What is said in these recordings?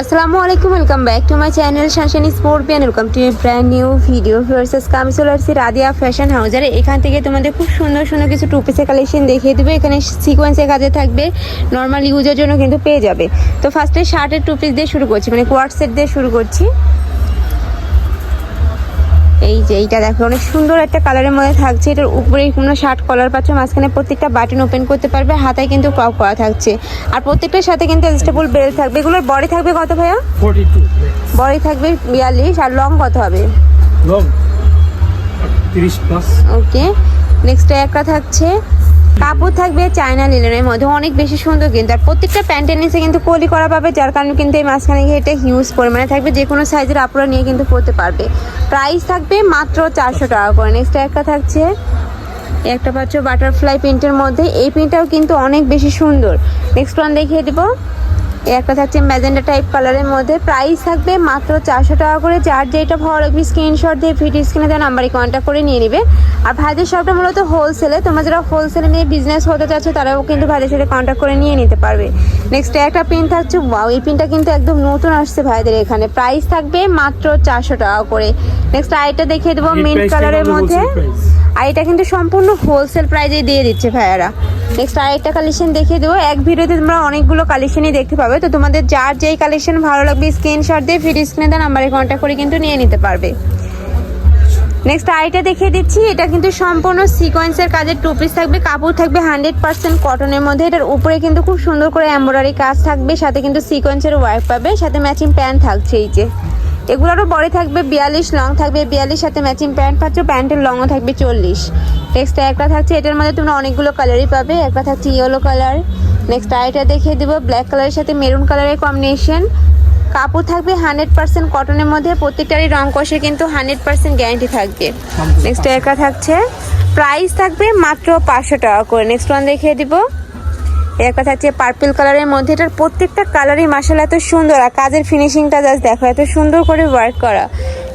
আসসালামু আলাইকুম welcome back to my channel শানশানি sport Beant welcome to brand new video versus চলে আসছি Radia fashion হাউজারে এখান থেকে তোমাদের খুব সুন্দর সুন্দর কিছু টু পিসের কালেকশন দেখিয়ে দেবে। এখানে সিকোয়েন্সের কাজে থাকবে। নর্মাল ইউজের জন্য কিন্তু পেয়ে যাবে। তো ফার্স্টে শার্টের টু পিস দিয়ে শুরু করছি। মানে কোয়ার্ট সেট দিয়ে শুরু করছি। এই যে এইটা দেখো অনেক সুন্দর একটা কালারের মধ্যে থাকছে। এটার উপরে কোনো শার্ট কলার পাচ্ছ মাঝখানে প্রত্যেকটা বাটন ওপেন করতে পারবে হাতায় কিন্তু পপ করা থাকছে। আর প্রত্যেকটার সাথে কিন্তু অ্যাডজাস্টেবল বেল্ট থাকবে। এগুলোর বডি থাকবে কত ভাইয়া? 42 বডি থাকবে বিয়াল্লিশ আর লং কত হবে? লং 30 প্লাস ওকে নেক্সট একটা থাকছে কাপড় থাকবে চায়না লিলেনের মধ্যে, অনেক বেশি সুন্দর কিন্তু। আর প্রত্যেকটা প্যান্টের নিচে কিন্তু কলি করা পাবে, যার কারণে কিন্তু এই মাঝখানে এটা হিউজ পরিমাণে থাকবে, যে কোনো সাইজের আপুরা নিয়ে কিন্তু পরতে পারবে। প্রাইস থাকবে মাত্র চারশো টাকা করে। নেক্সট একটা থাকছে একটা পাচ্ছ বাটারফ্লাই প্রিন্টের মধ্যে। এই প্রিন্টটাও কিন্তু অনেক বেশি সুন্দর। নেক্সট ওয়ান দেখিয়ে দেবো। একটা থাকছে ম্যাজেন্ডা টাইপ কালারের মধ্যে। প্রাইস থাকবে মাত্র চারশো টাকা করে। যার যেটা ভালো লাগবে স্ক্রিনশট দিয়ে ভিডিও স্ক্রিনে দেওয়া নাম্বারে কন্ট্যাক্ট করে নিয়ে নেবে। আর ভাইদের শপটা মূলত হোলসেলে তোমরা যারা হোলসেলে নিয়ে বিজনেস হতে চাচ্ছ তারাও কিন্তু ভাইদের সাথে কন্ট্যাক্ট করে নিয়ে নিতে পারবে। নেক্সট একটা পিন থাকছে। ওয়াও এই পিনটা কিন্তু একদম নতুন আসছে ভাইদের এখানে। প্রাইস থাকবে মাত্র চারশো টাকা করে। নেক্সট আইটা দেখিয়ে দেবো মিন্ট কালারের মধ্যে। আর এটা কিন্তু সম্পূর্ণ হোলসেল প্রাইজে দিয়ে দিচ্ছে ভাইয়ারা। নেক্সট আরেকটা কালেকশন দেখিয়ে দেবো। এক ভিডিওতে তোমরা অনেকগুলো কালেকশনই দেখতে পাবে। তো তোমাদের যার যেই কালেকশন ভালো লাগবে স্ক্রিনশট দিয়ে ভিডিও স্ক্রিনে দেওয়া নাম্বারে কন্ট্যাক্ট করে কিন্তু নিয়ে নিতে পারবে। নেক্সট আইটা দেখিয়ে দিচ্ছি, এটা কিন্তু সম্পূর্ণ সিকোয়েন্সের কাজের টু পিস থাকবে, কাপড় থাকবে হান্ড্রেড পার্সেন্ট কটনের মধ্যে। এটার উপরে কিন্তু খুব সুন্দর করে এমব্রয়ডারি কাজ থাকবে, সাথে কিন্তু সিকোয়েন্সের ওয়ার্ক পাবে, সাথে ম্যাচিং প্যান্ট থাকছে এই যে। এগুলোরও বড় থাকবে বিয়াল্লিশ লং থাকবে বিয়াল্লিশ, সাথে ম্যাচিং প্যান্ট পাচ্ছ প্যান্টের লংও থাকবে চল্লিশ। নেক্সট একটা থাকছে, এটার মধ্যে তোমরা অনেকগুলো কালারই পাবে, একটা থাকছে ইয়েলো কালার নেক্সট আইটা দেখিয়ে দেবো। ব্ল্যাক কালারের সাথে মেরুন কালারের কম্বিনেশন কাপড় থাকবে হান্ড্রেড পার্সেন্ট কটনের মধ্যে। প্রত্যেকটারই রং কষে কিন্তু হান্ড্রেড পার্সেন্ট গ্যারান্টি থাকবে। নেক্সট একটা থাকছে। প্রাইস থাকবে মাত্র পাঁচশো টাকা করে। নেক্সট ওয়ান দেখিয়ে দিব। একটা থাকছে পার্পল কালারের মধ্যে। এটার প্রত্যেকটা কালারই মাসাল এত সুন্দর। আর কাজের ফিনিশিংটা জাস্ট দেখো, এত সুন্দর করে ওয়ার্ক করা।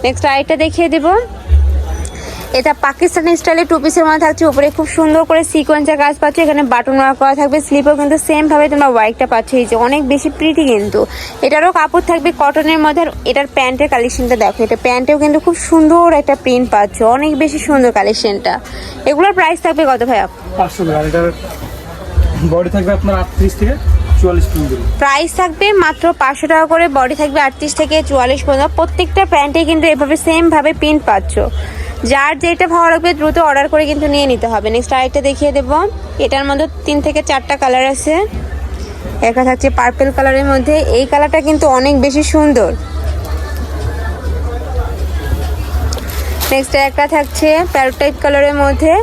নেক্সট আরেকটা দেখিয়ে দিব। এটা পাকিস্তানি স্টাইলে টু পিসের মধ্যে থাকছে। উপরে খুব সুন্দর করে সিকোয়েন্সের কাজ পাচ্ছ। এখানে বাটন ওয়ার্ক করা থাকবে। স্লিপও কিন্তু সেম ভাবে তোমরা ওয়ার্কটা পাচ্ছ। এই যে অনেক বেশি প্রিটি কিন্তু। এটারও কাপড় থাকবে কটনের মধ্যে। আর এটার প্যান্টের কালেকশনটা দেখো। এটা প্যান্টেও কিন্তু খুব সুন্দর একটা প্রিন্ট পাচ্ছ। অনেক বেশি সুন্দর কালেকশনটা এগুলোর প্রাইস থাকবে কত ভাইয়া? 500 টাকা। এটার বডি থাকবে আপনার 38 থেকে প্রাইস থাকবে মাত্র পাঁচশো টাকা করে। বডি থাকবে আটত্রিশ থেকে চুয়াল্লিশ পর্যন্ত। প্রত্যেকটা প্যান্টে কিন্তু এভাবে সেম ভাবে প্রিন্ট পাচ্ছ। যার যেটা ভালো লাগবে দ্রুত অর্ডার করে কিন্তু নিয়ে নিতে হবে। নেক্সট আরেকটা দেখিয়ে দেবো। এটার মধ্যে তিন থেকে চারটা কালার আছে। একটা থাকছে পার্পেল কালারের মধ্যে। এই কালারটা কিন্তু অনেক বেশি সুন্দর। নেক্সট একটা থাকছে প্যারোট টাইপ কালারের মধ্যে।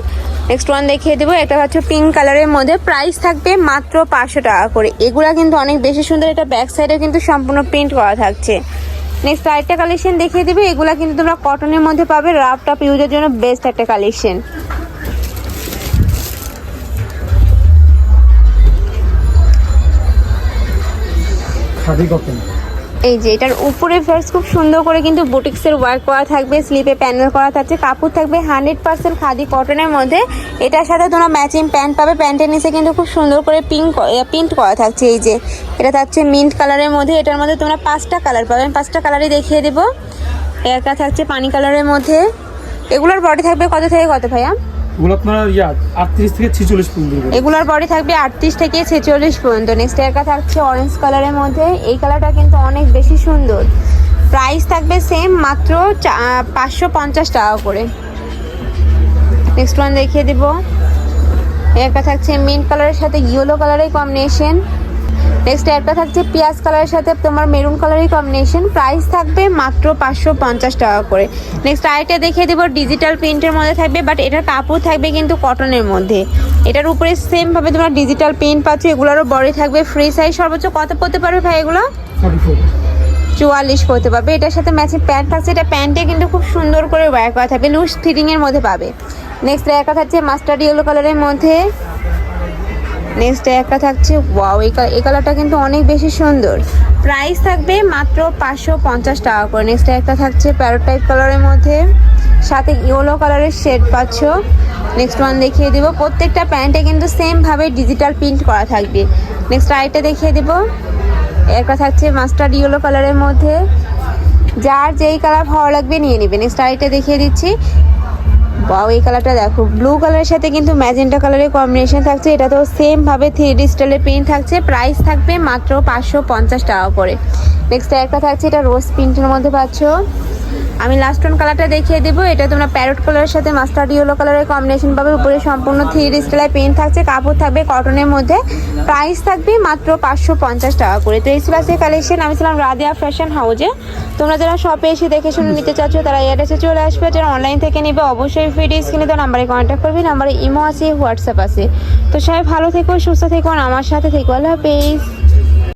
নেক্সট ওয়ান দেখিয়ে দেবো। একটা হচ্ছে পিঙ্ক কালারের মধ্যে। প্রাইস থাকবে মাত্র পাঁচশো টাকা করে। এগুলা কিন্তু অনেক বেশি সুন্দর। এটা ব্যাক সাইডে কিন্তু সম্পূর্ণ প্রিন্ট করা থাকছে। নেক্সট আরেকটা কালেকশন দেখিয়ে দেবে, এগুলা কিন্তু তোমরা কটনের মধ্যে পাবে রাফ টাপ ইউজের জন্য বেস্ট একটা কালেকশন খাদি কটন এই যে, এটার উপরে ফার্স্ট খুব সুন্দর করে কিন্তু বুটিক্সের ওয়ার্ক করা থাকবে স্লিপে প্যানেল করা থাকছে, কাপড় থাকবে হান্ড্রেড পার্সেন্ট খাদি কটনের মধ্যে। এটার সাথে তোমরা ম্যাচিং প্যান্ট পাবে প্যান্টের নিচে কিন্তু খুব সুন্দর করে পিঙ্ক প্রিন্ট করা থাকছে এই যে। এটা থাকছে মিন্ট কালারের মধ্যে, এটার মধ্যে তোমরা পাঁচটা কালার পাবে পাঁচটা কালারই দেখিয়ে দেবো। একটা থাকছে পানি কালারের মধ্যে। এগুলোর বডি থাকবে কত থেকে কত ভাইয়া? 38 46 এগুলোর বডি থাকবে আটত্রিশ থেকে ছেচল্লিশ পর্যন্ত। নেক্সট একটা থাকছে অরেঞ্জ কালারের মধ্যে। এই কালারটা কিন্তু অনেক বেশি সুন্দর। প্রাইস থাকবে সেম মাত্র পাঁচশো পঞ্চাশ টাকা করে। নেক্সট দেখিয়ে দিব। একটা থাকছে মিন্ট কালারের সাথে ইয়েলো কালারের কম্বিনেশন নেক্সট একটা থাকছে পিঁয়াজ কালারের সাথে তোমার মেরুন কালারের কম্বিনেশন প্রাইস থাকবে মাত্র পাঁচশো পঞ্চাশ টাকা করে। নেক্সট আরেকটা দেখিয়ে দেবো ডিজিটাল প্রিন্টের মধ্যে থাকবে বাট এটার কাপড় থাকবে কিন্তু কটনের মধ্যে। এটার উপরে সেম ভাবে তোমরা ডিজিটাল প্রিন্ট পাচ্ছ এগুলোরও বডি থাকবে ফ্রি সাইজ সর্বোচ্চ কত পড়তে পারবে ভাই এগুলো? চুয়াল্লিশ পড়তে পারবে। এটার সাথে ম্যাচিং প্যান্ট থাকছে এটা প্যান্টে কিন্তু খুব সুন্দর করে ওয়ার করা থাকবে লুজ ফিটিং এর মধ্যে পাবে। নেক্সট একটা থাকছে মাস্টার্ড ইয়েলো কালারের মধ্যে। নেক্সট একটা থাকছে ওয়াও এই এই কালারটা কিন্তু অনেক বেশি সুন্দর। প্রাইস থাকবে মাত্র পাঁচশো পঞ্চাশ টাকা করে। নেক্সট একটা থাকছে প্যারোট টাইপ কালারের মধ্যে। সাথে ইয়েলো কালারের শেড পাচ্ছ। নেক্সট ওয়ান দেখিয়ে দেবো। প্রত্যেকটা প্যান্টে কিন্তু সেমভাবে ডিজিটাল প্রিন্ট করা থাকবে। নেক্সট আইটা দেখিয়ে দেবো। একটা থাকছে মাস্টার্ড ইয়েলো কালারের মধ্যে। যার যেই কালার ভালো লাগবে নিয়ে নেবে। নেক্সট আরেকটা দেখিয়ে দিচ্ছি। বাও, এই কালারটা দেখো। ব্লু কালারের সাথে কিন্তু ম্যাজেন্টা কালারের কম্বিনেশন থাকছে। এটা তো সেম ভাবে থ্রি ডি স্টাইলের প্রিন্ট থাকছে। প্রাইস থাকবে মাত্র পাঁচশো পঞ্চাশ টাকা করে। নেক্সট একটা থাকছে, এটা রোজ প্রিন্টের মধ্যে পাচ্ছ। আমি লাস্ট ওয়ান কালারটা দেখিয়ে দেবো। এটা তোমরা প্যারট কালারের সাথে মাস্টার্ড ইয়েলো কালারের কম্বিনেশন পাবে। উপরে সম্পূর্ণ থ্রি ডি স্টাইলের প্রিন্ট থাকছে। কাপড় থাকবে কটনের মধ্যে। প্রাইস থাকবে মাত্র পাঁচশো পঞ্চাশ টাকা করে। তো এই ছিল আজকে কালেকশন আমি ছিলাম রাদিয়া ফ্যাশন হাউজে তোমরা যারা শপে এসে দেখে শুনে নিতে চাচ্ছ, তারা এসে চলে আসবে। যারা অনলাইন থেকে নেবে, অবশ্যই ফিডি স্ক্রিনে তো নাম্বারে কন্ট্যাক্ট করবে। নাম্বারে ইমো আছে হোয়াটসঅ্যাপ আছে। তো সবাই ভালো থেকো, সুস্থ থেকো আমার সাথে থেকো। আল্লাহ হাফেজ।